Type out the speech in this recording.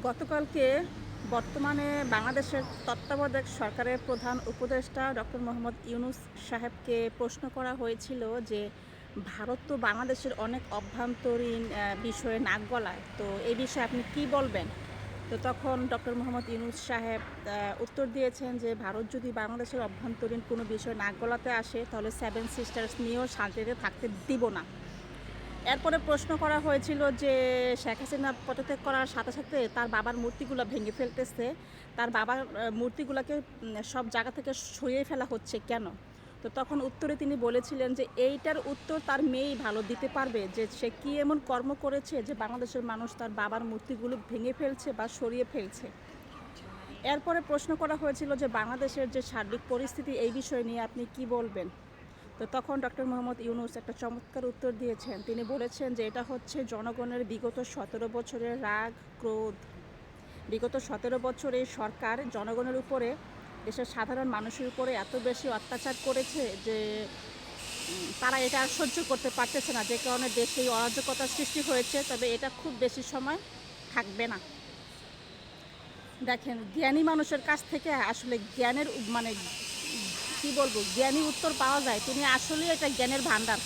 গতকালকে বর্তমানে বাংলাদেশের তত্ত্বাবধায়ক সরকারের প্রধান উপদেষ্টা ডক্টর মোহাম্মদ ইউনুস সাহেবকে প্রশ্ন করা হয়েছিল যে ভারত তো বাংলাদেশের অনেক অভ্যন্তরীণ বিষয়ে নাক গলায়। তো এই বিষয়ে আপনি কি বলবেন? তো তখন ডক্টর মোহাম্মদ ইউনুস সাহেব উত্তর দিয়েছেন যে ভারত যদি বাংলাদেশের অভ্যন্তরীণ কোনো বিষয়ে নাক গলাতে আসে, তাহলে সেভেন সিস্টার্স নিয়েও শান্তিতে থাকতে দিব না। এরপরে প্রশ্ন করা হয়েছিল যে শেখ হাসিনা পদত্যাগ করার সাথে সাথে তার বাবার মূর্তিগুলো ভেঙে ফেলতেছে। তার বাবার মূর্তিগুলোকে সব জায়গা থেকে সরিয়ে ফেলা হচ্ছে কেন? তো তখন উত্তরে তিনি বলেছিলেন যে এইটার উত্তর তার মেয়েই ভালো দিতে পারবে, যে সে কী এমন কর্ম করেছে যে বাংলাদেশের মানুষ তার বাবার মূর্তিগুলো ভেঙে ফেলছে বা সরিয়ে ফেলছে? এরপরে প্রশ্ন করা হয়েছিল যে বাংলাদেশের যে সার্বিক পরিস্থিতি এই বিষয় নিয়ে আপনি কি বলবেন? তো তখন ডক্টর মোহাম্মদ ইউনুস একটা চমৎকার উত্তর দিয়েছেন। তিনি বলেছেন যে এটা হচ্ছে জনগণের বিগত সতেরো বছরের রাগ, ক্রোধ। বিগত সতেরো বছরে সরকার জনগণের উপরে, দেশের সাধারণ মানুষের উপরে এত বেশি অত্যাচার করেছে যে তারা এটা আর সহ্য করতে পারতেছে না। যে কারণে দেশে এই অরাজকতার সৃষ্টি হয়েছে, তবে এটা খুব বেশি সময় থাকবে না। দেখেন, জ্ঞানী মানুষের কাছ থেকে আসলে জ্ঞানের মানে কি বলব? জ্ঞানী উত্তর পাওয়া যায়। তুমি আসলেই এটা জ্ঞানের ভান্ডার